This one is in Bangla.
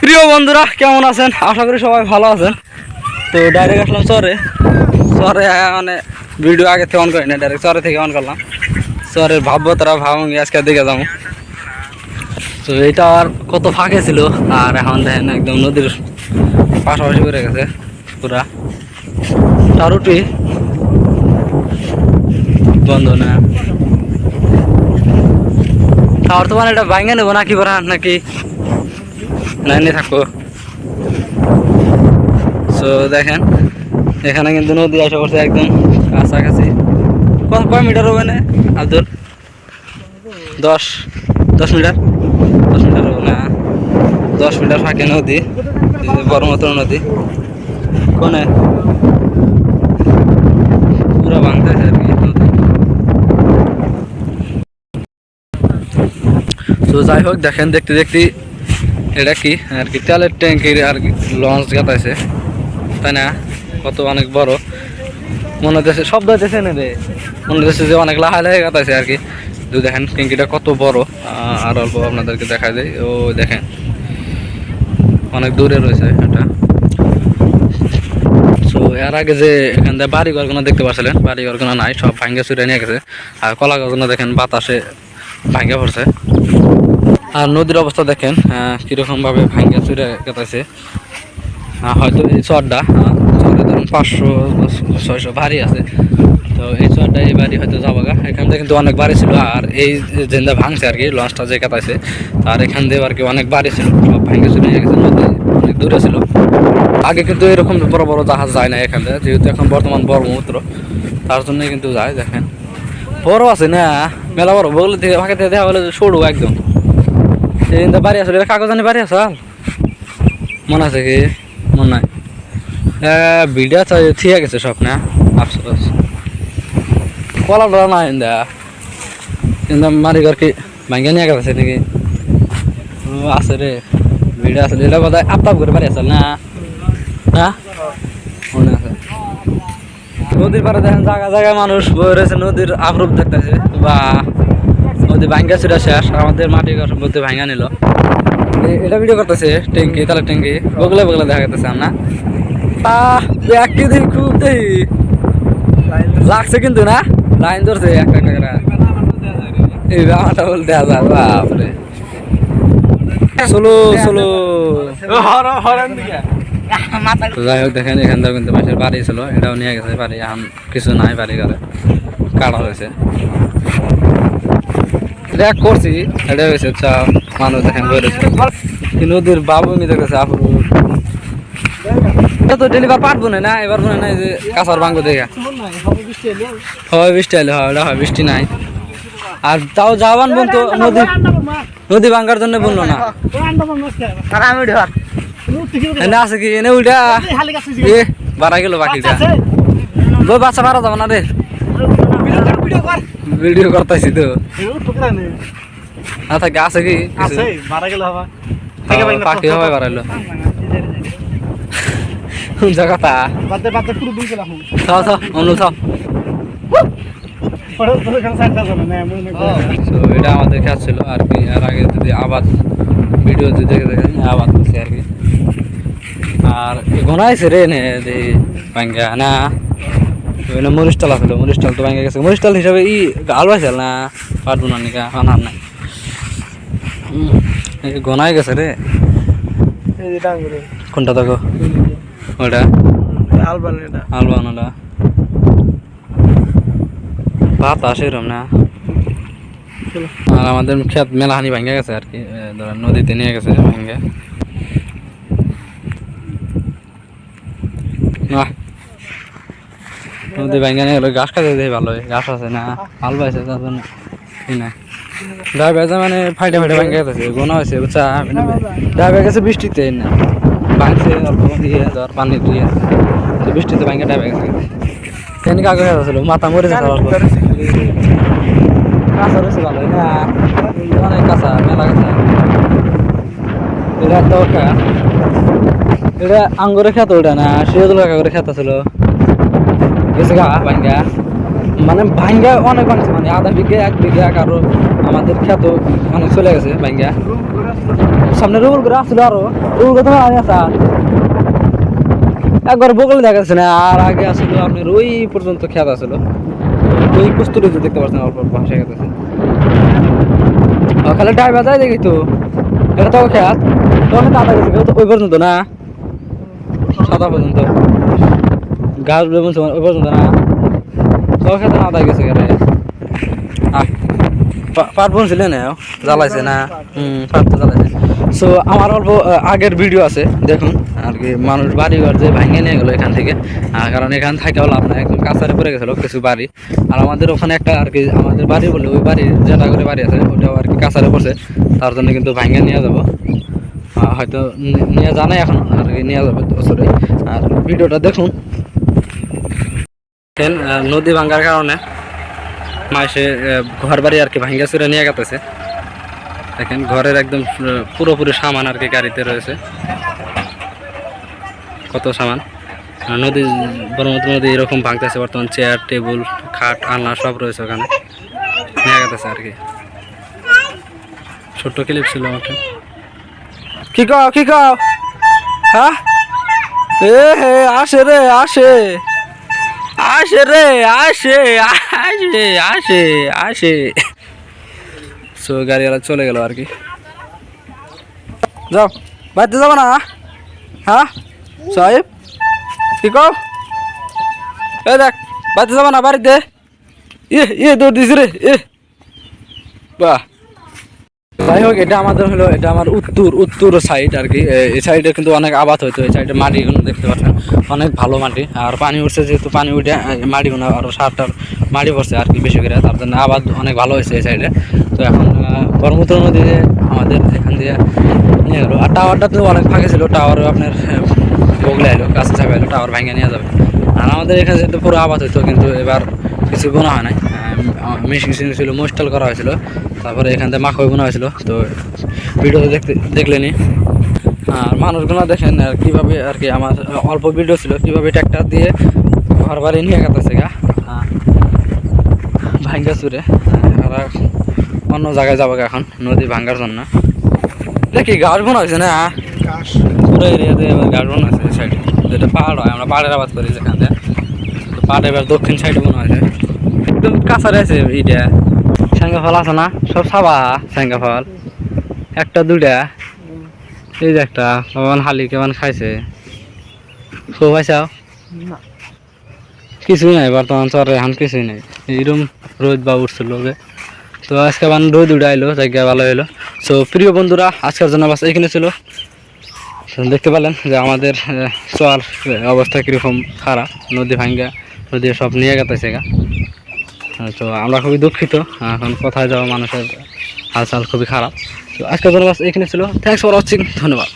প্রিয় বন্ধুরা, কেমন আছেন? আশা করি সবাই ভালো আছেন। তো ডাইরেক্ট আসলাম চরে। আয়া মানে ভিডিও আগে থেকে অন করি না ডাইরেক্ট চরে থেকে অন করলাম। চরের ভাববো তারা ভাবঙ্গি আজকে দেখে যাব। তো এটা আর কত ফাঁকে ছিল, আর এখন দেখেন একদম নদীর পাশাপাশি করে গেছে, পুরা। টারুটি বন্ধ না। আর তোমার এটা ভাঙে নেব নাকি করা নাকি? লাইনে থাকো। সো দেখেন, এখানে কিন্তু নদী আসা করছে একদম কাছাকাছি। কত কয় মিটার হবে না, আব্দুল? দশ। দশ মিটার? দশ মিটার হবে না। দশ মিটার ফাঁকে নদী বড়মাত্র নদী। কোনে? পুরো ভাঙতেছে আর কি তো যাই হোক, দেখেন, দেখতে দেখতে এটা কি? আর কি তেলের ট্যাঙ্কির আর কি লঞ্চ গাতাইছে। তাই না? কত অনেক বড়। মনে হচ্ছে শব্দ হইতেছে না রে। মনে হচ্ছে যে অনেক লাহা লাহে গাতাইছে আর কি। তো দেখেন ট্যাঙ্কিটা কত বড়। আর অল্প আপনাদেরকে দেখা যায় ও, দেখেন। অনেক দূরে রয়েছে এটা। সো এর আগে যে এখান থেকে বাড়ি ঘরগুলো দেখতে পাচ্ছিলেন বাড়ি ঘরগুলো নাই, সব ভাঙ্গে চুরে নিয়ে গেছে। আর কলা গাছগুলো দেখেন বাতাসে ভাঙ্গে পড়ছে। আর নদীর অবস্থা দেখেন আহ, কীরকম ভাবে ভাঙ্গে চুরে কেটেছে হয়তো এই চরটা চরে ধরুন পাঁচশো ছয়শো ভারী আছে। তো এই চরটা এই বাড়ি হয়তো যাব গা এখান থেকে কিন্তু অনেক বাড়ি ছিল আর এই জেন্দা ভাঙছে আর কি লঞ্চটা যে কাটাইছে আর এখান দিয়ে আর কি অনেক বাড়ি ছিল সব ভাঙ্গে চুরে গেছে নদী অনেক দূরে ছিল। আগে কিন্তু এরকম বড় বড় জাহাজ যায় না এখান থেকে যেহেতু এখন বর্তমান ব্রহ্মপুত্র তার জন্যই কিন্তু যায় দেখেন। বড় আছে না মেলা বড় বগলে থেকে ফাঁকে দেখা বলে সরু একদম। এই কিন্তু বাড়ি আসলে কাগজ আনি বাড়ি আসাল মনে আছে কি? মনে নাই। ভিডিও তো ঠিক গেছে সব, না? আফসোস। কলা ডলা নাই ইন্দা। কিন্তু মারি ঘর কি ভাঙ্গা নিয়ে গেছে নাকি? আছে রে, ভিডিও আসলে এটা বোধ হয় আপ করে বাড়ি আসল না? না? মনে আছে। নদীর পাড়ে দেখেন জায়গা জায়গায় মানুষ বয়ে রয়েছে, নদীর আপ্রুপ দেখতেছে। বা নদী ভাঙ্গা ছিল শেষ আমাদের মাটি ঘর মধ্যে ভাঙ্গা নিল। এটা ভিডিও করতেছে ট্যাঙ্কি তাহলে ট্যাঙ্কি বগলে বগলে দেখা একটি দেখি খুব লাগছে কিন্তু না? লাইন ধরছে একটা একটা করে। এই আমারটা বল দেওয়া বাপরে। যাই হোক দেখেন এখান থেকে কিন্তু মাসের বাড়ি ছিল। এটাও নিয়ে গেছে বাড়ি এখন কিছু নাই বাড়ি ঘরে কাটা হয়েছে। দেখ করছি। এটা হয়েছে চা মানুষ দেখেন বেরোছে নদীর বাবু নিতে গেছে আপুর তো ডেলিভার পারব না না? এবার মনে নাই যে কাঁচার বাঙ্গো দেখা। হয় বৃষ্টি এলে হয় এটা হয় বৃষ্টি নাই। আর তাও যাওয়ান বলতো নদী নদী ভাঙ্গার জন্য বলল না। এনে আছে কি? এনে উল্টা এ বাড়া গেল বাকিটা। বাচ্চা বাড়া যাব না রে। ভিডিও ভিডিও করতেছি তো। না থাকে আছে কি? কিছু? ও, পাখি হবে বাড়াইলো। থাও তো এটা আমাদের কাজ ছিল আর কি। এর আগে যদি আবাদ ভিডিও যদি দেখে দেখেন আবাদ করছি আর কি। আর ঘনাইছে রে নে ভাঙ্গা না? ওখানে মরিস্টাল আসলো মরিস্টাল তো ভাঙ্গা গেছে। মরিস্টাল হিসাবে ই আল পাইছিল না পারব না নিকা আনার নাই। এই গেছে রে কোনটা দেখো ওটা আলবানোটা ভাত আসে এরম না। আর আমাদের খেত মেলাহানি ভাঙ্গা গেছে আর কি ধরেন নদীতে নিয়ে গেছে ভাঙ্গে না নদী ভাঙ্গা দেয় ভালো ঘাস আছে না, হাল পাইছে তার জন্য না গেছে মানে ফাইটে ফাইটে ভাঙ্গা গেছে, গোনা হয়েছে বুঝছা? গেছে বৃষ্টিতে না। অল্প দিয়ে ধর, পানি দিয়ে তো বৃষ্টিতে গেছে। তেমনি কাগজ মাথা মরে যেতে অল্প। কাঁচা রয়েছে ভালো না, অনেক কাঁচা, মেলা কাঁচা। এটা দরকার এটা আঙ্গুরের খেত ওটা না, সিরাজুল কাকা খেত ছিল। ভাঙ্গা। মানে ভাঙ্গা অনেক বানছে মানে আধা বিঘে, এক বিঘে আরও আমাদের খেত অনেক চলে গেছে ভাঙ্গা। সামনে রুবুল করে আসছিল আরও। রুবুল করে তোমার একবার বগলে দেখা যাচ্ছে না, আর আগে আসলো আপনার ওই পর্যন্ত খেয়াল আসলো ওই কুস্তুরি দেখতে পাচ্ছেন, অল্প অল্প ভাসে গেছে। খালি ড্রাইভার যায় দেখি তো। এটা তো খেয়াল তখন গেছে, ওই পর্যন্ত না? সাদা পর্যন্ত। গাছ বলছে ওই পর্যন্ত না। তো খেতে না গেছে গেলে পাট বলছিলে না? জ্বালাইছে না? হুম পাট জ্বালাইছে। সো আমার অল্প আগের ভিডিও আছে, দেখুন। আর কি মানুষ বাড়ি ঘর যে ভাঙে নিয়ে গেলো এখান থেকে। কারণ এখান থেকেও লাভ নাই, একদম কাছারে পড়ে গেছিল কিছু বাড়ি। আর আমাদের ওখানে একটা আর কি, আমাদের বাড়ি বলে ওই বাড়ি যেটা করে বাড়ি আছে, ওটাও আর কি কাছারে পড়ছে। তার জন্য কিন্তু ভাঙে নিয়ে যাব। হয়তো নিয়ে জানাই এখন, আর কি নিয়ে যাবে। বছরে আর ভিডিওটা দেখুন। নদী ভাঙার কারণে মাসে ঘর বাড়ি আর কি ভাঙ্গা চুরে নিয়ে গেতেছে। দেখেন, ঘরের একদম পুরোপুরি সামান আর কি গাড়িতে রয়েছে। কত সামান? নদী ব্রহ্মপুত্র নদী এরকম ভাঙতেছে, বর্তমান চেয়ার টেবিল খাট, আলনা সব রয়েছে ওখানে। নিয়ে গেতেছে আর কি। ছোট্ট ক্লিপ ছিল আমাকে। কি কও কি কও? হ্যাঁ? এ হে, আসে রে, আসে। আসে রে, আসে আসে আসে আসে। সো গাড়িওয়ালা চলে গেল আর কি। যাও, বাড়িতে যাব না হ্যাঁ? সাহেব, কি কও? এ দেখ, বাড়িতে যাব না, বাড়িতে। ইয়ে ইয়ে দৌড় দিস রে এ বাহ। যাই হোক, এটা আমাদের হলো, এটা আমার উত্তর উত্তর সাইড আর কি। এই সাইডে কিন্তু অনেক আবাদ হইতো, এই সাইডে মাটিগুলো দেখতে পাচ্ছেন, অনেক ভালো মাটি। আর পানি উঠছে, যেহেতু পানি উঠে মাটিগুলো আরও সারটার মাটি পড়ছে আর কি বেশি করে, তার জন্য আবাদ অনেক ভালো হয়েছে এই সাইডে তো এখন ব্রহ্মপুত্র নদীতে আমাদের এখান দিয়ে নিয়ে গেলো। আর টাওয়ারটা তো অনেক ফাঁকে ছিল টাওয়ারও আপনার বগলে এলো কাছে চাপে এলো টাওয়ার ভেঙে নিয়ে যাবে। আর আমাদের এখানে যেহেতু পুরো আবাদ হইতো, কিন্তু এবার কিছু বোনা হয় নাই। মেশিন ছিল মোস্টাল করা হয়েছিল তারপরে এখান থেকে মাখই বোনা হয়েছিল তো ভিডিওতে দেখতে দেখলেনি আর মানুষগুলো দেখেন আর কীভাবে আর কি আমার অল্প ভিডিও ছিল কীভাবে ট্র্যাক্টর দিয়ে ঘর বাড়ি নিয়ে গেতেছে গা। হ্যাঁ ভাঙ্গা চুরে। আর অন্য জায়গায় যাব গা এখন নদী ভাঙ্গার জন্য। দেখি গাছ বোনা হয়েছে না? পুরো এরিয়াতে গাছ বোনা হয়েছে সাইডে যেটা পাহাড় হয় আমরা পাহাড়ের আবাদ করি যেখান থেকে। তো পাহাড় এবার দক্ষিণ সাইডে বোনা হয়েছে। একদম কাছারে আছে এইটা স্যাঙ্গা ফল আছে না? সব সাবা স্যাঙ্গা ফল একটা দুইটা। এই যে একটা কেমন হালি কেমন খাইছে? খুব পাইছাও কিছুই নাই বর্তমান চরে এখন কিছুই নাই। এইরকম রোদ বা উঠছিল যে। তো আজকে আবার রোদ উঠে আইলো জায়গা ভালো হলো সো প্রিয় বন্ধুরা আজকের জন্য বাস এইখানে ছিল। দেখতে পেলেন যে আমাদের চর অবস্থা কীরকম খারাপ। নদী ভাঙ্গা নদী সব নিয়ে গেতেছে গা। তো আমরা খুবই দুঃখিত। এখন কোথায় যাওয়া মানুষের হালচাল খুবই খারাপ। তো আজকের জন্য এখানে ছিল। থ্যাংকস ফর ওয়াচিং ধন্যবাদ।